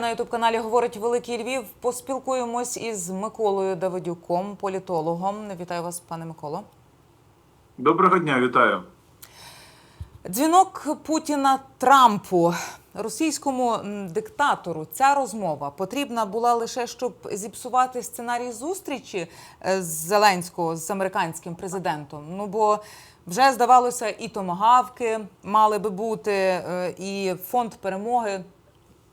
На ютуб каналі говорить Великий Львів. Поспілкуємось із Миколою Давидюком, політологом. Вітаю вас, пане Миколо. Доброго дня, вітаю. Дзвінок Путіна Трампу, російському диктатору. Ця розмова потрібна була лише щоб зіпсувати сценарій зустрічі е, з Зеленського з американським президентом. Ну бо вже здавалося, і томагавки мали би бути, е, і фонд перемоги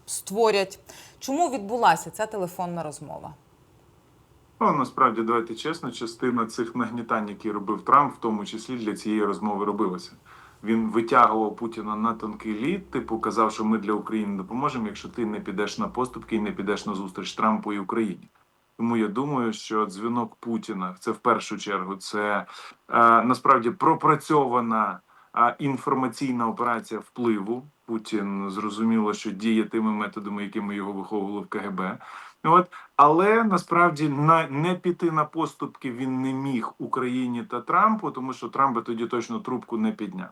створять. Чому відбулася ця телефонна розмова? Ну, насправді, давайте чесно, частина цих нагнітань, які робив Трамп, в тому числі для цієї розмови робилася. Він витягував Путіна на тонкий лід, типу казав, що ми для України допоможемо, якщо ти не підеш на поступки і не підеш на зустріч Трампу і Україні. Тому я думаю, що дзвінок Путіна це в першу чергу це е, насправді пропрацьована е, інформаційна операція впливу. Путін зрозуміло, що діє тими методами, якими його виховували в КГБ. От але насправді на не піти на поступки він не міг Україні та Трампу, тому що Трамп би тоді точно трубку не підняв.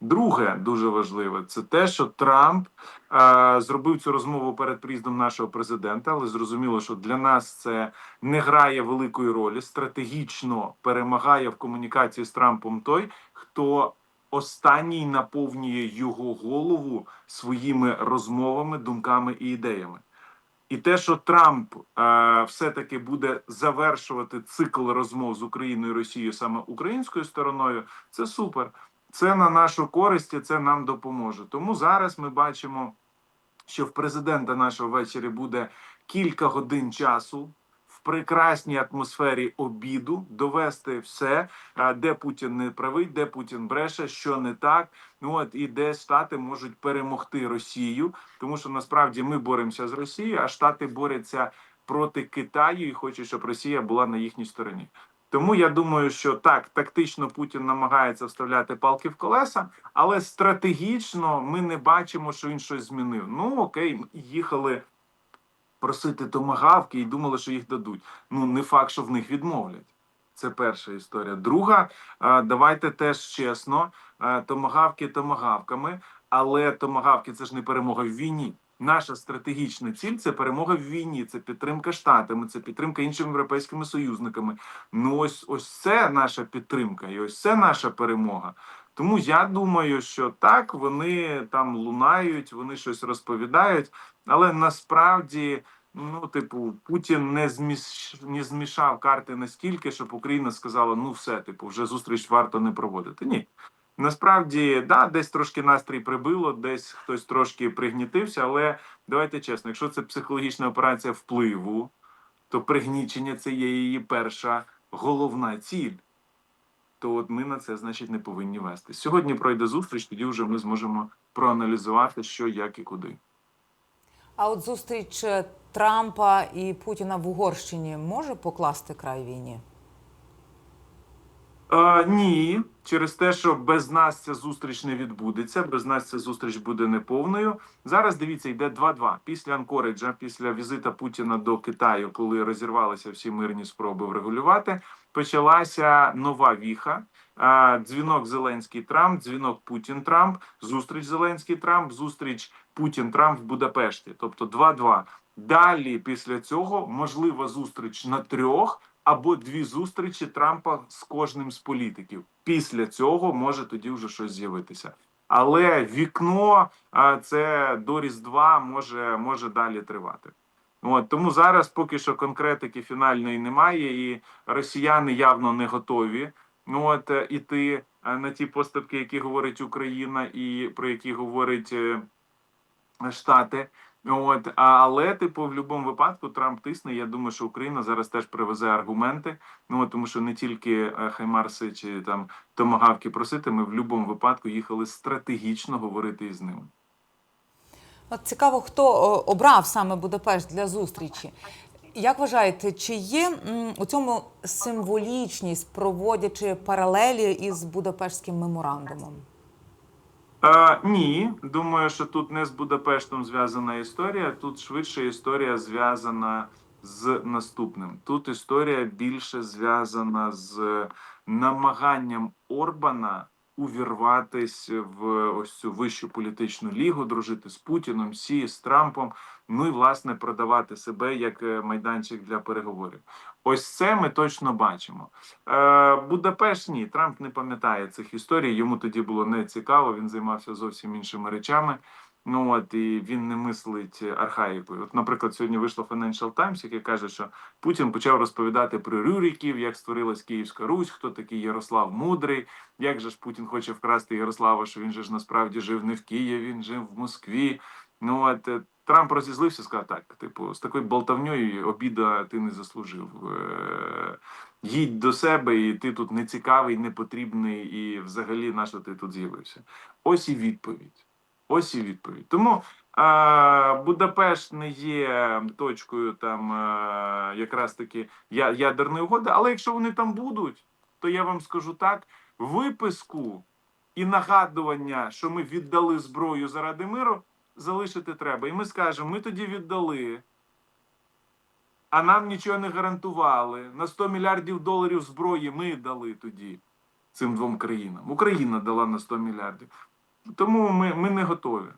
Друге, дуже важливе, це те, що Трамп е, зробив цю розмову перед приїздом нашого президента, але зрозуміло, що для нас це не грає великої ролі. Стратегічно перемагає в комунікації з Трампом той, хто останній наповнює його голову своїми розмовами, думками і ідеями. І те, що Трамп е, все-таки буде завершувати цикл розмов з Україною і Росією саме українською стороною, це супер. Це на нашу користь, і це нам допоможе. Тому зараз ми бачимо, що в президента нашого ввечері буде кілька годин часу прекрасній атмосфері обіду довести все, де Путін не правий, де Путін бреше, що не так. Ну от і де Штати можуть перемогти Росію, тому що насправді ми боремося з Росією, а Штати борються проти Китаю і хочуть, щоб Росія була на їхній стороні. Тому я думаю, що так тактично Путін намагається вставляти палки в колеса, але стратегічно ми не бачимо, що він щось змінив. Ну окей, їхали просити томагавки і думали, що їх дадуть. Ну не факт, що в них відмовлять. Це перша історія. Друга, давайте теж чесно, томагавки томагавками, але томагавки це ж не перемога в війні. Наша стратегічна ціль це перемога в війні, це підтримка штатами, це підтримка іншими європейськими союзниками. Ну ось ось це наша підтримка, і ось це наша перемога. Тому я думаю, що так вони там лунають, вони щось розповідають, але насправді. Ну, типу, Путін не зміш... не змішав карти настільки, щоб Україна сказала: ну все, типу, вже зустріч варто не проводити. Ні. Насправді, да, десь трошки настрій прибило, десь хтось трошки пригнітився, але давайте чесно, якщо це психологічна операція впливу, то пригнічення це є її перша головна ціль. То от ми на це, значить, не повинні вести. Сьогодні пройде зустріч, тоді вже ми зможемо проаналізувати, що, як і куди. А от зустріч е, Трампа і Путіна в Угорщині може покласти край війні? Е, ні, через те, що без нас ця зустріч не відбудеться, без нас ця зустріч буде неповною. Зараз дивіться, йде 2-2. Після Анкориджа, після візита Путіна до Китаю, коли розірвалися всі мирні спроби врегулювати, почалася нова віха. Дзвінок Зеленський Трамп, дзвінок Путін Трамп, зустріч Зеленський Трамп, зустріч Путін Трамп в Будапешті. Тобто 2-2. Далі після цього можлива зустріч на трьох або дві зустрічі Трампа з кожним з політиків. Після цього може тоді вже щось з'явитися. Але вікно це до Різдва може, може далі тривати. От тому зараз поки що конкретики фінальної немає, і росіяни явно не готові. От е, іти е, на ті поступки, які говорить Україна, і про які говорить е, Штати. От, але, типу, в будь-якому випадку Трамп тисне. Я думаю, що Україна зараз теж привезе аргументи. Ну тому що не тільки е, Хаймарси чи там томагавки просити, ми в будь-якому випадку їхали стратегічно говорити із ними. От цікаво, хто обрав саме Будапешт для зустрічі. Як вважаєте, чи є у цьому символічність, проводячи паралелі із Будапештським меморандумом? Е, ні, думаю, що тут не з Будапештом зв'язана історія. Тут швидше історія зв'язана з наступним. Тут історія більше зв'язана з намаганням Орбана увірватись в ось цю вищу політичну лігу, дружити з Путіном, Сі, з Трампом. Ну і власне продавати себе як е, майданчик для переговорів. Ось це ми точно бачимо. Е, Будапешт ні, Трамп не пам'ятає цих історій. Йому тоді було не цікаво. Він займався зовсім іншими речами. Ну от і він не мислить архаїкою. От, наприклад, сьогодні вийшло Financial Times, яке каже, що Путін почав розповідати про Рюриків, як створилась Київська Русь, хто такий Ярослав Мудрий, як же ж Путін хоче вкрасти Ярослава, що він же ж насправді жив не в Києві, він жив в Москві. Ну от е, Трамп розізлився, сказав так: типу, з такою болтавньою обіда ти не заслужив. Е, Їдь до себе, і ти тут не цікавий, не потрібний, і взагалі на що ти тут з'явився. Ось і відповідь. Ось і відповідь. Тому а, Будапешт не є точкою там а, якраз таки ядерної угоди. Але якщо вони там будуть, то я вам скажу так: виписку і нагадування, що ми віддали зброю заради миру, залишити треба. І ми скажемо: ми тоді віддали. А нам нічого не гарантували. На 100 мільярдів доларів зброї ми дали тоді цим двом країнам. Україна дала на 100 мільярдів. Тому ми, ми не готові.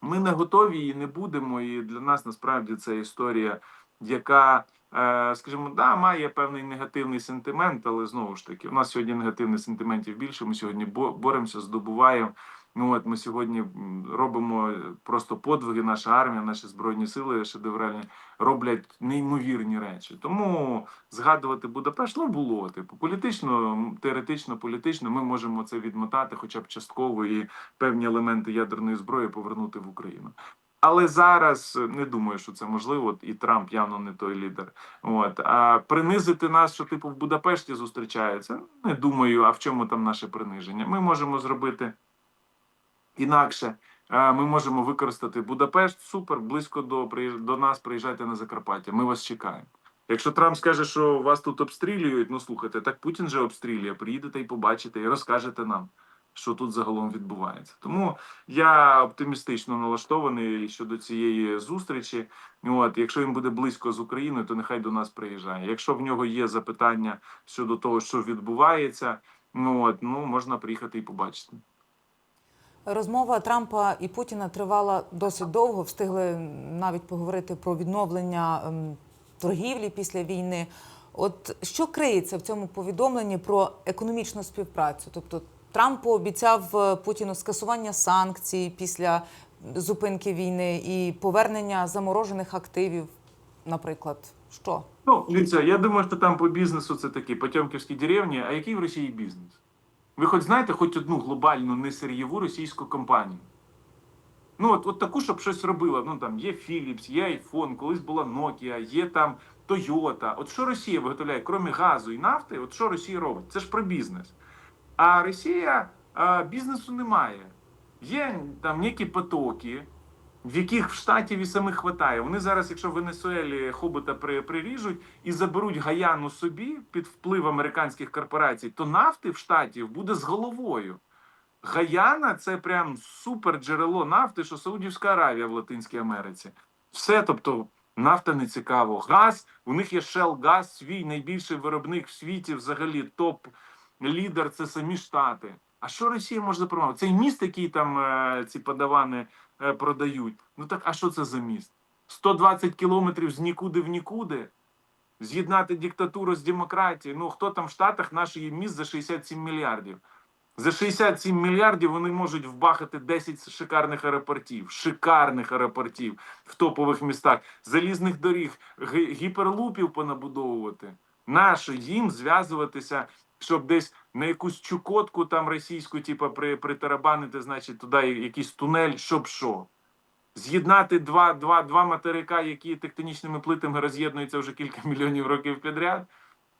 Ми не готові і не будемо. І для нас насправді це історія, яка, е, скажімо, да, має певний негативний сентимент, але знову ж таки, у нас сьогодні негативних сентиментів більше. Ми сьогодні бо- боремося, здобуваємо. Ну от ми сьогодні робимо просто подвиги. Наша армія, наші збройні сили шедевральні роблять неймовірні речі. Тому згадувати Будапешт ну було типу політично, теоретично, політично. Ми можемо це відмотати, хоча б частково, і певні елементи ядерної зброї повернути в Україну. Але зараз е, не думаю, що це можливо, і Трамп явно не той лідер. От а принизити нас, що типу в Будапешті зустрічаються. Не думаю, а в чому там наше приниження? Ми можемо зробити інакше. Е, Ми можемо використати Будапешт супер близько до до нас. Приїжджайте на Закарпаття. Ми вас чекаємо. Якщо Трамп скаже, що вас тут обстрілюють, ну слухайте, так Путін же обстрілює. Приїдете і побачите, і розкажете нам, що тут загалом відбувається. Тому я оптимістично налаштований щодо цієї зустрічі. От, якщо він буде близько з Україною, то нехай до нас приїжджає. Якщо в нього є запитання щодо того, що відбувається, ну от ну можна приїхати і побачити. Розмова Трампа і Путіна тривала досить довго. Встигли навіть поговорити про відновлення ем, торгівлі після війни. От що криється в цьому повідомленні про економічну співпрацю? Тобто Трамп пообіцяв е, Путіну скасування санкцій після зупинки війни і повернення заморожених активів, наприклад. Що? Ну, дивіться, я думаю, що там по бізнесу це такі потьомківські деревні. А який в Росії бізнес? Ви хоч знаєте хоч одну глобальну несир'єву російську компанію? Ну, от, от таку, щоб щось робила. Ну там є Philips, є iPhone, колись була Nokia, є там Toyota. От що Росія виготовляє, крім газу і нафти, от що Росія робить? Це ж про бізнес. А Росія а, бізнесу немає. Є там ніякі потоки, в яких в штатів і самих хватає. Вони зараз, якщо в Венесуелі хобота при, приріжуть і заберуть Гаяну собі під вплив американських корпорацій, то нафти в штатів буде з головою. Гаяна це прям супер джерело нафти, що Саудівська Аравія в Латинській Америці. Все, тобто, нафта не цікаво. Газ, у них є Shell Газ, свій найбільший виробник в світі, взагалі топ лідер це самі Штати. А що Росія може запропонувати? Цей міст, який там е, ці подавани продають. Ну так, а що це за міст? 120 кілометрів з нікуди в нікуди. З'єднати диктатуру з демократією. Ну хто там в Штатах наш є міст за 67 мільярдів? За 67 мільярдів вони можуть вбахати 10 шикарних аеропортів, шикарних аеропортів в топових містах, залізних доріг, гіперлупів понабудовувати. Нащо їм зв'язуватися, щоб десь на якусь чукотку там російську, типу, при, притарабанити, значить, туди якийсь тунель, щоб що? З'єднати два, два, два материка, які тектонічними плитами роз'єднуються вже кілька мільйонів років підряд.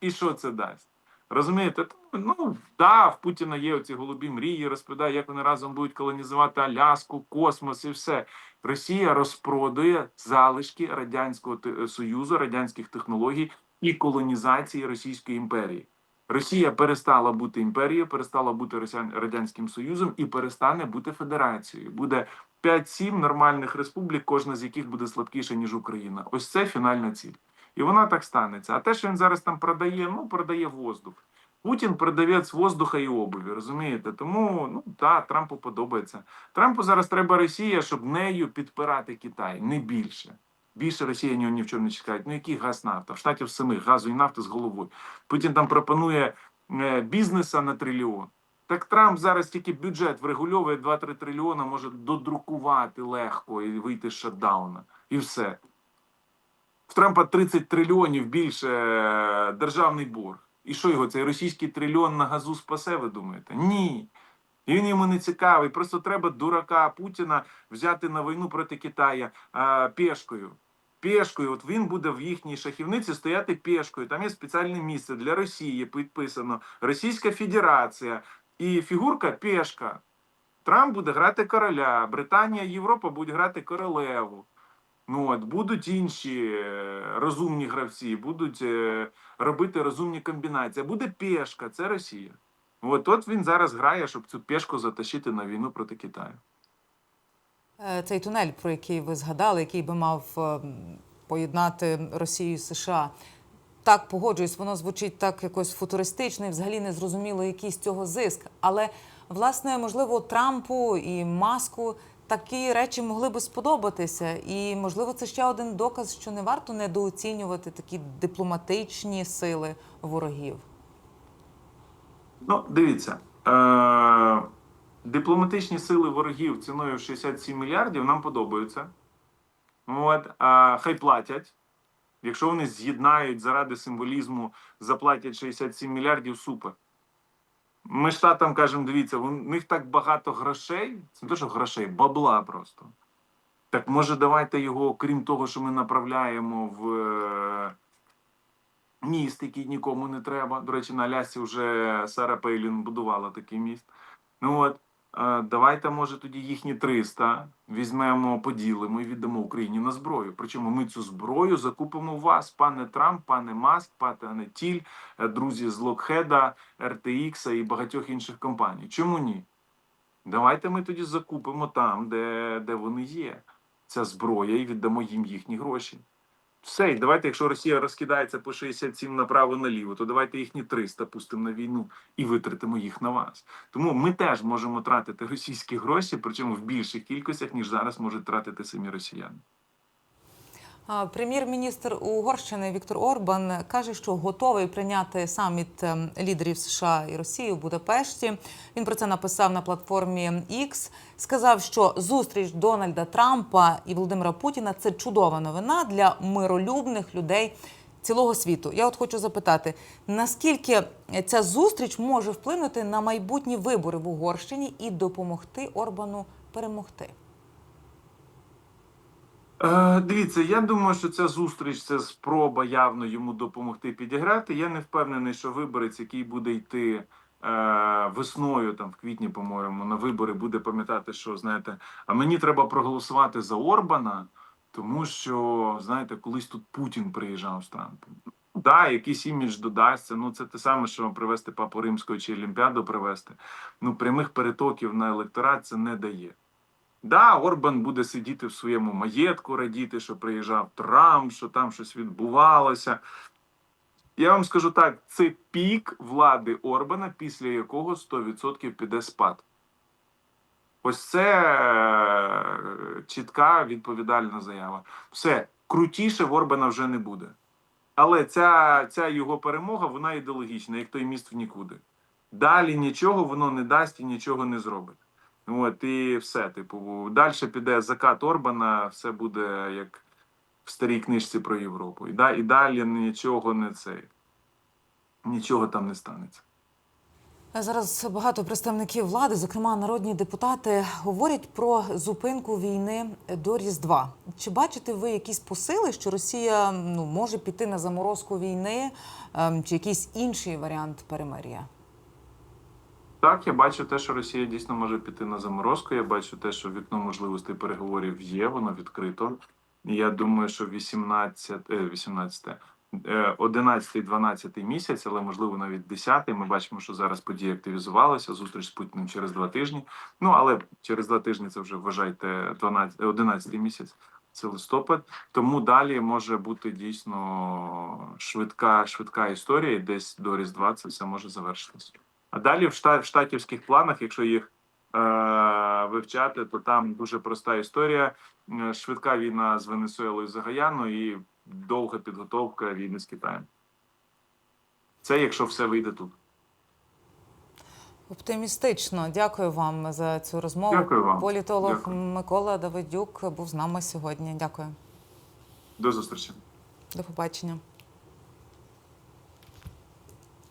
І що це дасть? Розумієте? Ну да, в Путіна є оці голубі мрії, розповідає, як вони разом будуть колонізувати Аляску, космос і все. Росія розпродує залишки радянського союзу, радянських технологій і колонізації Російської імперії. Росія перестала бути імперією, перестала бути радянським союзом і перестане бути федерацією. Буде 5-7 нормальних республік, кожна з яких буде слабкіша ніж Україна. Ось це фінальна ціль. І вона так станеться. А те, що він зараз там продає, ну продає воздух. Путін продавець воздуха і обуві, розумієте? Тому ну та Трампу подобається. Трампу зараз треба Росія, щоб нею підпирати Китай, не більше. Більше Росія нього ні в чому не чекає. Ну який газ нафта? В штатів самих газу і нафти з головою. Путін там пропонує е, бізнеса на трильйон. Так Трамп зараз тільки бюджет врегульовує 2-3 трильйона, може додрукувати легко і вийти з шатдауна. І все. В Трампа 30 трильйонів більше е, державний борг. І що його цей російський трильйон на газу спасе, ви думаєте? Ні. І він йому не цікавий. Просто треба дурака Путіна взяти на війну проти Китая а, пешкою. Пешкою, от він буде в їхній шахівниці стояти пешкою. Там є спеціальне місце для Росії, підписано Російська Федерація і фігурка пешка. Трамп буде грати короля, Британія, Європа будуть грати королеву. Ну от будуть інші е, розумні гравці, будуть е, робити розумні комбінації. Буде пешка, це Росія. От, от він зараз грає, щоб цю пешку затащити на війну проти Китаю. Е, Цей тунель, про який ви згадали, який би мав е, поєднати Росію і США. Так, погоджуюсь, воно звучить так якось футуристично і взагалі не зрозуміло, який з цього зиск. Але, власне, можливо, Трампу і Маску такі речі могли би сподобатися. І, можливо, це ще один доказ, що не варто недооцінювати такі дипломатичні сили ворогів. Ну, дивіться, е- дипломатичні сили ворогів ціною 67 мільярдів нам подобаються. От, а хай платять. Якщо вони з'єднають заради символізму, заплатять 67 мільярдів, супер. Ми штатам кажемо, дивіться, у них так багато грошей, це не те, що грошей, бабла просто. Так може давайте його, крім того, що ми направляємо в е, міст, який нікому не треба. До речі, на Алясці вже Сара Пейлін будувала такий міст. Ну от, давайте, може, тоді їхні 300 візьмемо, поділимо і віддамо Україні на зброю. Причому ми цю зброю закупимо у вас, пане Трамп, пане Маск, пане Тіль, е, друзі з Локхеда, RTX і багатьох інших компаній. Чому ні? Давайте ми тоді закупимо там, де, де вони є. Ця зброя, і віддамо їм їхні гроші. Все, давайте, якщо Росія розкидається по 67 направо наліво, то давайте їхні 300 пустимо на війну і витратимо їх на вас. Тому ми теж можемо тратити російські гроші, причому в більших кількостях, ніж зараз можуть тратити самі росіяни. Прем'єр-міністр Угорщини Віктор Орбан каже, що готовий прийняти саміт ем, лідерів США і Росії у Будапешті. Він про це написав на платформі X. Сказав, що зустріч Дональда Трампа і Володимира Путіна це чудова новина для миролюбних людей цілого світу. Я от хочу запитати, наскільки ця зустріч може вплинути на майбутні вибори в Угорщині і допомогти Орбану перемогти? Е, дивіться, я думаю, що ця зустріч це спроба явно йому допомогти підіграти. Я не впевнений, що виборець, який буде йти е, весною, там в квітні, по-моєму, на вибори, буде пам'ятати, що знаєте, а мені треба проголосувати за Орбана, тому що знаєте, колись тут Путін приїжджав з Трампом. Да, якийсь імідж додасться. Ну це те саме, що привезти папу римського чи Олімпіаду привезти. Ну прямих перетоків на електорат це не дає. Да, Орбан буде сидіти в своєму маєтку, радіти, що приїжджав Трамп, що там щось відбувалося. Я вам скажу так: це пік влади Орбана, після якого 100% піде спад. Ось це е, чітка відповідальна заява. Все, крутіше в Орбана вже не буде. Але ця, ця його перемога, вона ідеологічна, як той міст в нікуди. Далі нічого воно не дасть і нічого не зробить. От і все. Типу, далі піде закат Орбана, все буде як в старій книжці про Європу. І, да, і далі нічого не цей, нічого там не станеться. Зараз багато представників влади, зокрема народні депутати, говорять про зупинку війни до Різдва. Чи бачите ви якісь посили, що Росія ну може піти на заморозку війни, ем, чи якийсь інший варіант перемир'я? Так, я бачу те, що Росія дійсно може піти на заморозку. Я бачу те, що вікно можливостей переговорів є, воно відкрито. Я думаю, що 18, е, 18 е, 11, 12 місяць, але можливо навіть 10. Ми бачимо, що зараз події активізувалися. Зустріч з Путіним через два тижні. Ну але через два тижні це вже вважайте 12, 11 місяць. Це листопад. Тому далі може бути дійсно швидка, швидка історія, і десь до Різдва це все може завершитися. А далі в шта- в штатівських планах, якщо їх е, вивчати, то там дуже проста історія. Е, Швидка війна з Венесуелою за Гаяну і довга підготовка війни з Китаєм. Це якщо все вийде тут. Оптимістично. Дякую вам за цю розмову. Дякую вам. Політолог Дякую. Микола Давидюк був з нами сьогодні. Дякую. До зустрічі. До побачення.